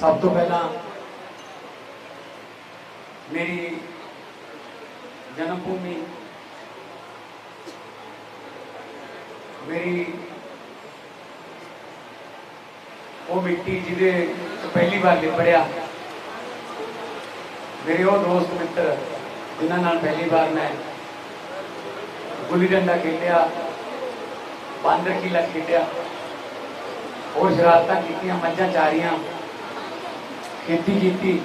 ਸਭ ਤੋਂ ਪਹਿਲਾਂ ਮੇਰੀ ਜਨਮ ਭੂਮੀ ਮੇਰੀ ਉਹ ਮਿੱਟੀ ਜਿਹਦੇ ਪਹਿਲੀ ਵਾਰ ਲਿਪੜਿਆ ਮੇਰੇ ਉਹ ਦੋਸਤ ਮਿੱਤਰ ਜਿਨ੍ਹਾਂ ਨਾਲ ਪਹਿਲੀ ਵਾਰ ਮੈਂ ਗੁੱਲੀ ਡੰਡਾ ਖੇਡਿਆ, ਬਾਂਦਰ ਕੀਲਾ ਖੇਡਿਆ ਹੋਰ ਸ਼ਰਾਰਤਾਂ ਕੀਤੀਆਂ, ਮੱਝਾਂ ਚਾਰੀਆਂ ਖੇਤੀ ਕੀਤੀ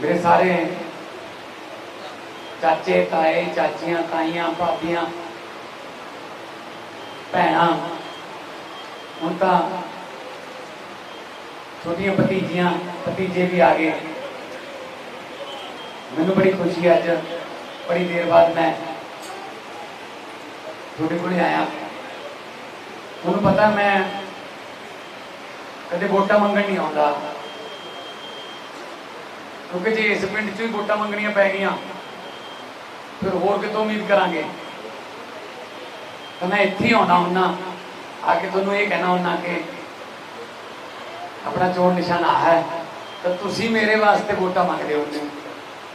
ਮੇਰੇ ਸਾਰੇ ਚਾਚੇ, ਤਾਏ, ਚਾਚੀਆਂ, ਤਾਈਆਂ, ਭਾਬੀਆਂ, ਭੈਣਾਂ, ਹੁਣ ਤਾਂ ਛੋਟੀਆਂ ਭਤੀਜੀਆਂ, ਭਤੀਜੇ ਵੀ ਆ ਗਏ। ਮੈਨੂੰ ਬੜੀ ਖੁਸ਼ੀ ਅੱਜ, ਬੜੀ ਦੇਰ ਬਾਅਦ ਮੈਂ ਤੁਹਾਡੇ ਕੋਲੇ ਆਇਆ। ਤੁਹਾਨੂੰ ਪਤਾ ਮੈਂ ਕਦੇ ਵੋਟਾਂ ਮੰਗਣ ਨਹੀਂ ਆਉਂਦਾ। ਕਿਉਂਕਿ ਜੇ ਇਸ ਪਿੰਡ 'ਚ ਹੀ ਵੋਟਾਂ ਮੰਗਣੀਆਂ ਪੈ ਗਈਆਂ, ਫਿਰ ਹੋਰ ਕਿਤੋਂ ਉਮੀਦ ਕਰਾਂਗੇ? ਤਾਂ ਮੈਂ ਇੱਥੇ ਹੀ ਆਉਣਾ ਹੁੰਨਾ ਆ ਕੇ ਤੁਹਾਨੂੰ ਇਹ ਕਹਿਣਾ ਹੁੰਨਾ ਕਿ ਆਪਣਾ ਚੋਣ ਨਿਸ਼ਾਨ ਆ ਹੈ, ਤਾਂ ਤੁਸੀਂ ਮੇਰੇ ਵਾਸਤੇ ਵੋਟਾਂ ਮੰਗਦੇ ਹੁੰਦੇ ਹੋ।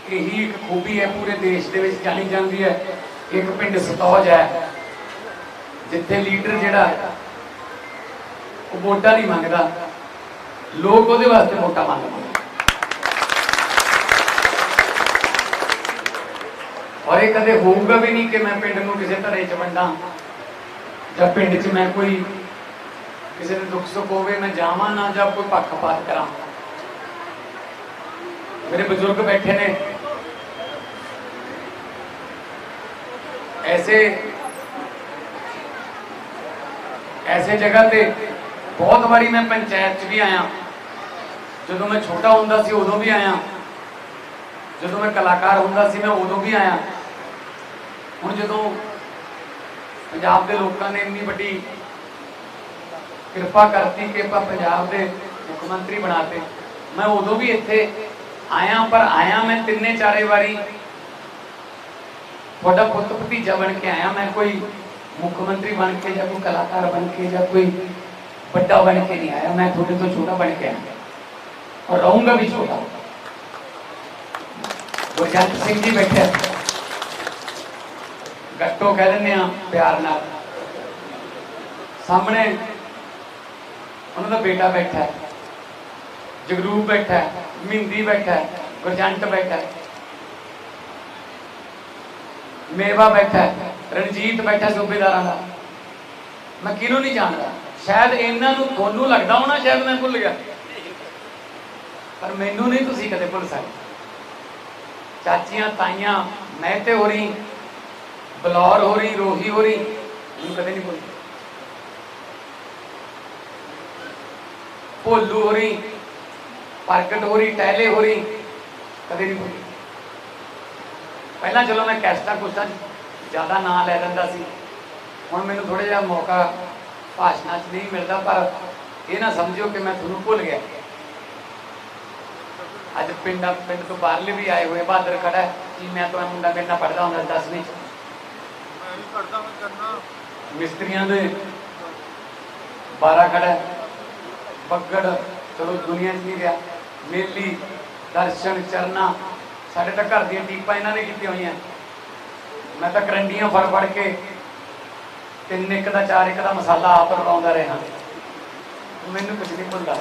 ਇਹੀ ਇੱਕ ਖੂਬੀ ਹੈ, ਪੂਰੇ ਦੇਸ਼ ਦੇ ਵਿੱਚ ਜਾਣੀ ਜਾਂਦੀ ਹੈ। ਇੱਕ ਪਿੰਡ ਸਤੌਜ ਹੈ, ਜਿੱਥੇ ਲੀਡਰ ਜਿਹੜਾ ਉਹ ਵੋਟਾਂ ਨਹੀਂ ਮੰਗਦਾ। ਲੋਕ ਉਹਦੇ ਵਾਸਤੇ ਵੋਟਾਂ ਮੰਗਦੇ ਨੇ ਔਰ ਇਹ ਕਦੇ ਹੋਊਗਾ ਵੀ ਨਹੀਂ ਕਿ ਮੈਂ ਪਿੰਡ ਨੂੰ ਕਿਸੇ ਧੜੇ 'ਚ ਵੰਡਾਂ ਜਾਂ ਪਿੰਡ 'ਚ ਮੈਂ ਕੋਈ ਕਿਸੇ ਦੇ ਦੁੱਖ ਸੁੱਖ ਹੋਵੇ, ਮੈਂ ਜਾਵਾਂ ਨਾ ਜਾਂ ਕੋਈ ਪੱਖਪਾਤ ਕਰਾਂ। ਮੇਰੇ ਬਜ਼ੁਰਗ ਬੈਠੇ ਨੇ। ਐਸੇ ਐਸੇ ਜਗ੍ਹਾ ਤੇ ਬਹੁਤ ਵਾਰੀ ਮੈਂ ਪੰਚਾਇਤ 'ਚ ਵੀ ਆਇਆ ਜਦੋਂ ਮੈਂ ਛੋਟਾ ਹੁੰਦਾ ਸੀ ਉਦੋਂ ਵੀ ਆਇਆ ਜਦੋਂ ਮੈਂ ਕਲਾਕਾਰ ਹੁੰਦਾ ਸੀ ਮੈਂ ਉਦੋਂ ਵੀ ਆਇਆ ਹੁਣ ਜਦੋਂ ਪੰਜਾਬ ਦੇ ਲੋਕਾਂ ਨੇ ਇੰਨੀ ਵੱਡੀ ਕਿਰਪਾ ਕਰਤੀ ਕਿ ਆਪਾਂ ਪੰਜਾਬ ਦੇ ਮੁੱਖ ਮੰਤਰੀ ਬਣਾਤੇ ਮੈਂ ਉਦੋਂ ਵੀ ਇੱਥੇ ਆਇਆ ਪਰ ਆਇਆ ਮੈਂ ਤਿੰਨੇ ਚਾਰੇ ਵਾਰੀ ਤੁਹਾਡਾ ਪੁੱਤ ਭਤੀਜਾ ਬਣ ਕੇ ਆਇਆ ਮੈਂ ਕੋਈ ਮੁੱਖ ਮੰਤਰੀ ਬਣ ਕੇ ਜਾਂ ਕੋਈ ਕਲਾਕਾਰ ਬਣ ਕੇ ਜਾਂ ਕੋਈ ਵੱਡਾ ਬਣ ਕੇ ਨਹੀਂ ਆਇਆ, ਮੈਂ ਤੁਹਾਡੇ ਤੋਂ ਛੋਟਾ ਬਣ ਕੇ ਆਇਆ। ਔਰ ਰਹੂੰਗਾ ਵੀ ਛੋਟਾ। ਗੁਰਜੰਟ ਸਿੰਘ ਜੀ ਬੈਠੇ। ਗੱਟੋ ਕਹਿ ਦਿੰਦੇ ਆ ਪਿਆਰ ਨਾਲ। ਸਾਹਮਣੇ ਉਹਨਾਂ ਦਾ ਬੇਟਾ ਬੈਠਾ ਹੈ। ਜਗਰੂਪ ਬੈਠਾ ਹੈ ਮਿੰਦੀ ਬੈਠਾ ਹੈ ਗੁਰਜੰਟ ਬੈਠਾ ਹੈ। ਮੇਵਾ ਬੈਠਾ ਹੈ, ਰਣਜੀਤ ਬੈਠਾ ਸੂਬੇਦਾਰਾਂ ਦਾ। ਮੈਂ ਕਿਹਨੂੰ ਨਹੀਂ ਜਾਣਦਾ? ਸ਼ਾਇਦ ਇਹਨਾਂ ਨੂੰ ਤੁਹਾਨੂੰ ਲੱਗਦਾ ਹੋਣਾ ਸ਼ਾਇਦ ਮੈਂ ਭੁੱਲ ਗਿਆ। ਪਰ ਮੈਨੂੰ ਨਹੀਂ ਤੁਸੀਂ ਕਦੇ ਭੁੱਲ ਸਕਦੇ। ਚਾਚੀਆਂ, ਤਾਈਆਂ, ਮੈਂ ਤੇ ਹੋ ਰਹੀ, ਬਲੌਰ ਹੋ ਰਹੀ, ਰੋਹੀ ਹੋ ਰਹੀ, ਮੈਨੂੰ ਕਦੇ ਨਹੀਂ ਭੁੱਲਦੀ। ਭੋਲੂ ਹੋ ਰਹੀ, ਪ੍ਰਗਟ ਹੋ ਰਹੀ, ਟਹਿਲੇ ਹੋ ਰਹੀ, ਕਦੇ ਨਹੀਂ ਭੁੱਲਦੀ। ਪਹਿਲਾਂ ਚਲੋ ਮੈਂ ਕੈਸਟਾ ਕੁਸਟਾ ਜ਼ਿਆਦਾ ਨਾਂ ਲੈ ਲੈਂਦਾ ਸੀ। ਹੁਣ ਮੈਨੂੰ ਥੋੜਾ ਜਿਹਾ ਮੌਕਾ ਭਾਸ਼ਣਾਂ 'ਚ ਨਹੀਂ ਮਿਲਦਾ ਪਰ ਇਹ ਨਾ ਸਮਝਿਓ ਕਿ ਮੈਂ ਤੁਹਾਨੂੰ ਭੁੱਲ ਗਿਆ। ਅੱਜ ਪਿੰਡ ਪਿੰਡ ਤੋਂ ਬਾਹਰਲੇ ਵੀ ਆਏ ਹੋਏ ਬਹਾਦਰ ਖੜਾ ਜੀ ਮੈਂ ਤਾਂ ਮੁੰਡਾ ਮੇਰੇ ਨਾਲ ਪੜਦਾ ਹੁੰਦਾ 10ਵੀਂ ਚ। ਮੈਂ ਵੀ ਕਰਨਾ। ਮਿਸਤਰੀਆਂ ਦੇ 12 ਖੜਾ ਬੱਗੜ ਚਲੋ ਦੁਨੀਆ 'ਚ ਨਹੀਂ ਰਿਹਾ। ਮੇਲੀ ਦਰਸ਼ਨ ਚਰਨਾ ਸਾਡੇ ਤਾਂ ਘਰ ਦੀਆਂ ਟੀਪਾਂ ਇਹਨਾਂ ਨੇ ਕੀਤੀਆਂ ਹੋਈਆਂ। ਮੈਂ ਤਾਂ ਕਰੰਡੀਆਂ ਫੜ ਫੜ ਕੇ ਤਿੰਨ ਇੱਕ ਦਾ ਚਾਰ ਇੱਕ ਦਾ ਮਸਾਲਾ ਆਪ ਰਲਾਉਂਦਾ ਰਿਹਾ। ਮੈਨੂੰ ਕੁਝ ਨਹੀਂ ਭੁੱਲਦਾ।